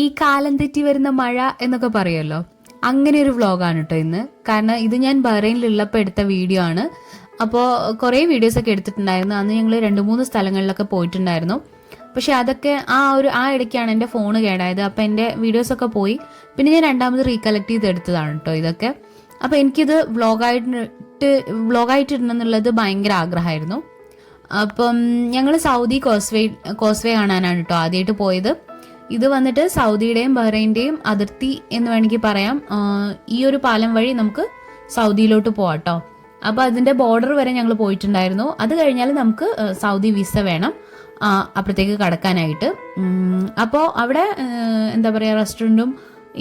ഈ കാലം തെറ്റി വരുന്ന മഴ എന്നൊക്കെ പറയുമല്ലോ. അങ്ങനെ ഒരു വ്ളോഗാണ് കേട്ടോ ഇന്ന്. കാരണം ഇത് ഞാൻ ബഹ്റൈനിലുള്ളപ്പോൾ എടുത്ത വീഡിയോ ആണ്. അപ്പോൾ കുറേ വീഡിയോസ് ഒക്കെ എടുത്തിട്ടുണ്ടായിരുന്നു. അന്ന് ഞങ്ങൾ രണ്ട് മൂന്ന് സ്ഥലങ്ങളിലൊക്കെ പോയിട്ടുണ്ടായിരുന്നു. പക്ഷെ അതൊക്കെ ആ ഒരു ആ ഇടയ്ക്കാണ് എന്റെ ഫോൺ കേടായത്. അപ്പോൾ എന്റെ വീഡിയോസൊക്കെ പോയി. പിന്നെ ഞാൻ രണ്ടാമത് റീകളക്ട് ചെയ്ത് എടുത്തതാണ് കേട്ടോ ഇതൊക്കെ. അപ്പോൾ എനിക്കിത് വ്ളോഗായിട്ട് വ്ളോഗായിട്ട് ഇടണമെന്നുള്ളത് ഭയങ്കര ആഗ്രഹമായിരുന്നു. അപ്പം ഞങ്ങൾ സൗദി കോസ്വേ കോസ്വേ കാണാനാണ് കേട്ടോ ആദ്യമായിട്ട് പോയത്. ഇത് വന്നിട്ട് സൗദിയുടെയും ബഹ്റൈന്റെയും അതിർത്തി എന്ന് വേണമെങ്കിൽ പറയാം. ഈ ഒരു പാലം വഴി നമുക്ക് സൗദിയിലോട്ട് പോവാം കേട്ടോ അപ്പോൾ അതിന്റെ ബോർഡർ വരെ ഞങ്ങൾ പോയിട്ടുണ്ടായിരുന്നു. അത് കഴിഞ്ഞാൽ നമുക്ക് സൗദി വിസ വേണം അപ്പുറത്തേക്ക് കടക്കാനായിട്ട്. അപ്പോൾ അവിടെ എന്താ പറയുക റെസ്റ്റോറന്റും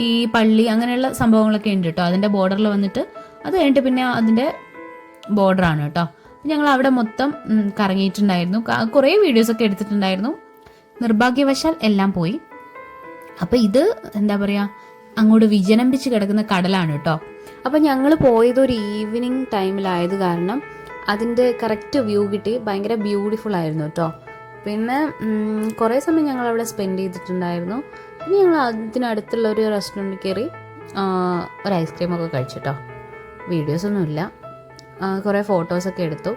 ഈ പള്ളി അങ്ങനെയുള്ള സംഭവങ്ങളൊക്കെ ഉണ്ട് കേട്ടോ. അതിന്റെ ബോർഡറിൽ വന്നിട്ട് അത് കഴിഞ്ഞിട്ട് പിന്നെ അതിന്റെ ബോർഡറാണ് കേട്ടോ. ഞങ്ങൾ അവിടെ മൊത്തം കറങ്ങിയിട്ടുണ്ടായിരുന്നു. കുറേ വീഡിയോസ് ഒക്കെ എടുത്തിട്ടുണ്ടായിരുന്നു. നിർഭാഗ്യവശാൽ എല്ലാം പോയി. അപ്പോൾ ഇത് എന്താ പറയുക അങ്ങോട്ട് വിജനംബിച്ച് കിടക്കുന്ന കടലാണ് കേട്ടോ. അപ്പോൾ ഞങ്ങൾ പോയത് ഒരു ഈവനിങ് ടൈമിലായത് കാരണം അതിന്റെ കറക്റ്റ് വ്യൂ കിട്ടി ഭയങ്കര ബ്യൂട്ടിഫുൾ ആയിരുന്നു കേട്ടോ. പിന്നെ കുറേ സമയം ഞങ്ങൾ അവിടെ സ്പെൻഡ് ചെയ്തിട്ടുണ്ടായിരുന്നു. പിന്നെ ഞങ്ങൾ അതിനടുത്തുള്ള ഒരു റെസ്റ്റോറന്റിൽ കയറി ഒരു ഐസ്ക്രീം ഒക്കെ കഴിച്ചു കേട്ടോ. വീഡിയോസൊന്നുമില്ല കുറേ ഫോട്ടോസൊക്കെ എടുത്തു.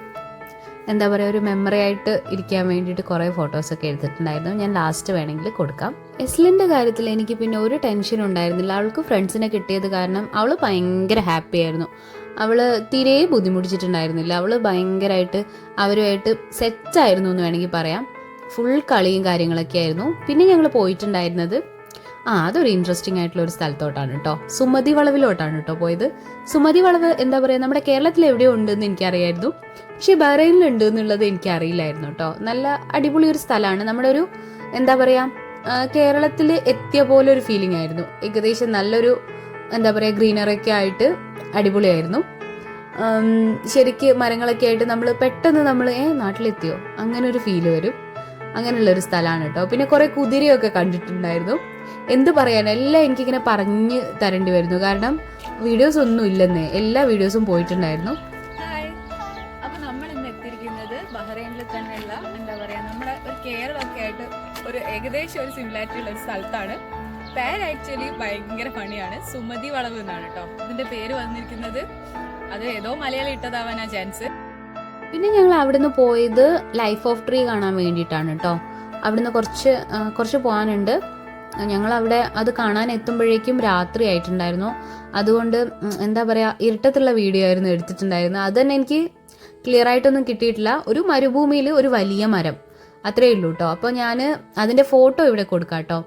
എന്താ പറയുക ഒരു മെമ്മറി ആയിട്ട് ഇരിക്കാൻ വേണ്ടിയിട്ട് കുറേ ഫോട്ടോസൊക്കെ എടുത്തിട്ടുണ്ടായിരുന്നു. ഞാൻ ലാസ്റ്റ് വേണമെങ്കിൽ കൊടുക്കാം. എസ്ലിന്റെ കാര്യത്തിൽ എനിക്ക് പിന്നെ ഒരു ടെൻഷൻ ഉണ്ടായിരുന്നില്ല. അവൾക്ക് ഫ്രണ്ട്സിനെ കിട്ടിയത് കാരണം അവൾ ഭയങ്കര ഹാപ്പി ആയിരുന്നു. അവൾ തീരെ ബുദ്ധിമുട്ടിച്ചിട്ടുണ്ടായിരുന്നില്ല. അവൾ ഭയങ്കരമായിട്ട് അവരുമായിട്ട് സെറ്റായിരുന്നു എന്ന് വേണമെങ്കിൽ പറയാം. ഫുൾ കളിയും കാര്യങ്ങളൊക്കെ ആയിരുന്നു. പിന്നെ ഞങ്ങൾ പോയിട്ടുണ്ടായിരുന്നത് ആ അതൊരു ഇൻട്രസ്റ്റിംഗ് ആയിട്ടുള്ള ഒരു സ്ഥലത്തോട്ടാണ് കേട്ടോ സുമതി വളവിലോട്ടാണ് കേട്ടോ പോയത്. സുമതി വളവ് എന്താ പറയുക നമ്മുടെ കേരളത്തിൽ എവിടെയോ ഉണ്ടെന്ന് എനിക്കറിയായിരുന്നു. പക്ഷേ ബഹ്റൈനിലുണ്ട് എന്നുള്ളത് എനിക്ക് അറിയില്ലായിരുന്നു കേട്ടോ. നല്ല അടിപൊളി ഒരു സ്ഥലമാണ്. നമ്മുടെ ഒരു എന്താ പറയുക കേരളത്തിൽ എത്തിയ പോലെ ഒരു ഫീലിംഗ് ആയിരുന്നു. ഏകദേശം നല്ലൊരു എന്താ പറയുക ഗ്രീനറൊക്കെ ആയിട്ട് അടിപൊളിയായിരുന്നു. ശരിക്ക് മരങ്ങളൊക്കെ ആയിട്ട് നമ്മൾ പെട്ടെന്ന് നമ്മൾ ഏ നാട്ടിലെത്തിയോ? അങ്ങനെ ഒരു ഫീൽ വരും. അങ്ങനെയുള്ള ഒരു സ്ഥലമാണ് കേട്ടോ. പിന്നെ കുറെ കുതിരയൊക്കെ കണ്ടിട്ടുണ്ടായിരുന്നു. എന്ത് പറയാൻ എല്ലാം എനിക്കിങ്ങനെ പറഞ്ഞ് തരേണ്ടി വരുന്നു. കാരണം വീഡിയോസ് ഒന്നും ഇല്ലെന്നേ. എല്ലാ വീഡിയോസും പോയിട്ടുണ്ടായിരുന്നു. കേരളമൊക്കെ ആയിട്ട് ഒരു ഏകദേശം ഒരു സിമിലാരിറ്റി ഉള്ള ഒരു സ്ഥലത്താണ്. പേര് ആക്ച്വലി ഭയങ്കര പണിയാണ് സുമതി വളവ് എന്നാണ് കേട്ടോ ഇതിന്റെ പേര് വന്നിരിക്കുന്നത്. അത് ഏതോ മലയാളം ഇട്ടതാവാനാ ചാൻസ് പിന്നെ ഞങ്ങൾ അവിടുന്ന് പോയത് ലൈഫ് ഓഫ് ട്രീ കാണാൻ വേണ്ടിയിട്ടാണ് കേട്ടോ അവിടുന്ന് കുറച്ച് കുറച്ച് പോകാനുണ്ട്. ഞങ്ങൾ അവിടെ അത് കാണാൻ എത്തുമ്പോഴേക്കും രാത്രി ആയിട്ടുണ്ടായിരുന്നു. അതുകൊണ്ട് എന്താ പറയുക ഇരുട്ടത്തുള്ള വീഡിയോ ആയിരുന്നു എടുത്തിട്ടുണ്ടായിരുന്നത്. അത് തന്നെ എനിക്ക് ക്ലിയർ ആയിട്ടൊന്നും കിട്ടിയിട്ടില്ല. ഒരു മരുഭൂമിയിൽ ഒരു വലിയ മരം. അത്രയേ ഉള്ളൂ കേട്ടോ അപ്പോൾ ഞാൻ അതിന്റെ ഫോട്ടോ ഇവിടെ കൊടുക്കാം കേട്ടോ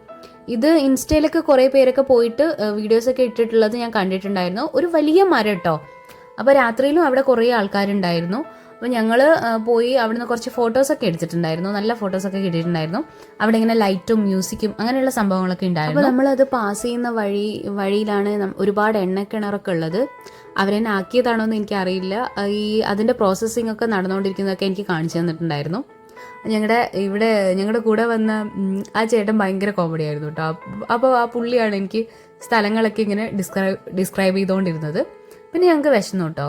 ഇത് ഇൻസ്റ്റയിലൊക്കെ കുറേ പേരൊക്കെ പോയിട്ട് വീഡിയോസൊക്കെ ഇട്ടിട്ടുള്ളത് ഞാൻ കണ്ടിട്ടുണ്ടായിരുന്നു. ഒരു വലിയ മരം കേട്ടോ അപ്പോൾ രാത്രിയിലും അവിടെ കുറേ ആൾക്കാരുണ്ടായിരുന്നു. അപ്പോൾ ഞങ്ങൾ പോയി അവിടുന്ന് കുറച്ച് ഫോട്ടോസൊക്കെ എടുത്തിട്ടുണ്ടായിരുന്നു. നല്ല ഫോട്ടോസൊക്കെ കിട്ടിയിട്ടുണ്ടായിരുന്നു. അവിടെ ഇങ്ങനെ ലൈറ്റും മ്യൂസിക്കും അങ്ങനെയുള്ള സംഭവങ്ങളൊക്കെ ഉണ്ടായിരുന്നു. അപ്പോൾ നമ്മളത് പാസ് ചെയ്യുന്ന വഴി വഴിയിലാണ് ഒരുപാട് എണ്ണക്കിണറൊക്കെ ഉള്ളത്. അവരെന്നെ ആക്കിയതാണോ എന്ന് എനിക്കറിയില്ല. ഈ അതിന്റെ പ്രോസസ്സിംഗ് ഒക്കെ നടന്നുകൊണ്ടിരിക്കുന്നതൊക്കെ എനിക്ക് കാണിച്ചു തന്നിട്ടുണ്ടായിരുന്നു. ഞങ്ങളുടെ ഇവിടെ ഞങ്ങളുടെ കൂടെ വന്ന ആ ചേട്ടൻ ഭയങ്കര കോമഡി ആയിരുന്നു കേട്ടോ അപ്പോൾ ആ പുള്ളിയാണ് എനിക്ക് സ്ഥലങ്ങളൊക്കെ ഇങ്ങനെ ഡിസ്ക്രൈബ് ഡിസ്ക്രൈബ് ചെയ്തുകൊണ്ടിരുന്നത് പിന്നെ ഞങ്ങൾക്ക് വിശന്നു കേട്ടോ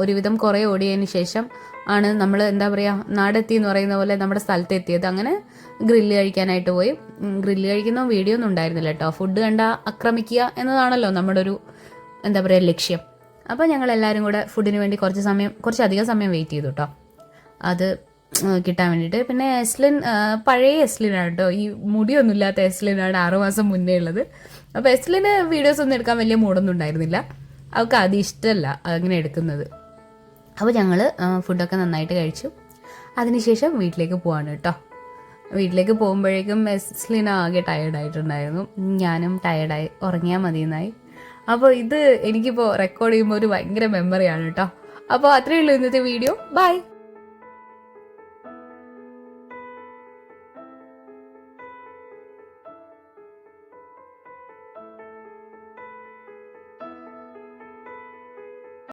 ഒരുവിധം കുറേ ഓടിയതിന് ശേഷം ആണ് നമ്മൾ എന്താ പറയുക നാടെത്തി എന്ന് പറയുന്ന പോലെ നമ്മുടെ സ്ഥലത്ത് എത്തിയത്. അങ്ങനെ ഗ്രില്ല് കഴിക്കാനായിട്ട് പോയി. ഗ്രില്ല് കഴിക്കുന്ന വീഡിയോ ഒന്നും ഉണ്ടായിരുന്നില്ല കേട്ടോ ഫുഡ് കണ്ട ആക്രമിക്കുക എന്നതാണല്ലോ നമ്മുടെ ഒരു എന്താ പറയുക ലക്ഷ്യം. അപ്പോൾ ഞങ്ങൾ എല്ലാവരും കൂടെ ഫുഡിന് വേണ്ടി കുറച്ച് സമയം കുറച്ചധികം സമയം വെയിറ്റ് ചെയ്തു കേട്ടോ അത് കിട്ടാൻ വേണ്ടിയിട്ട്. പിന്നെ എസ്ലിൻ പഴയ എസ്ലിനാണ് കേട്ടോ. ഈ മുടിയൊന്നുമില്ലാത്ത എസ്ലിനാണ് ആറുമാസം മുന്നേ ഉള്ളത്. അപ്പോൾ എസ്ലിന് വീഡിയോസ് ഒന്നും എടുക്കാൻ വലിയ മൂടൊന്നും ഉണ്ടായിരുന്നില്ല. അവൾക്ക് അത് ഇഷ്ടമല്ല അങ്ങനെ എടുക്കുന്നത്. അപ്പോൾ ഞങ്ങൾ ഫുഡൊക്കെ നന്നായിട്ട് കഴിച്ചു. അതിനുശേഷം വീട്ടിലേക്ക് പോവാണ് കേട്ടോ. വീട്ടിലേക്ക് പോകുമ്പോഴേക്കും എസ്ലിൻ ആകെ ടയേർഡായിട്ടുണ്ടായിരുന്നു ഞാനും ടയേർഡായി ഉറങ്ങിയാൽ മതിയെന്നായി. അപ്പോൾ ഇത് എനിക്കിപ്പോൾ റെക്കോർഡ് ചെയ്യുമ്പോൾ ഒരു ഭയങ്കര മെമ്മറിയാണ് കേട്ടോ. അപ്പോൾ അത്രയേ ഉള്ളൂ ഇന്നത്തെ വീഡിയോ ബൈ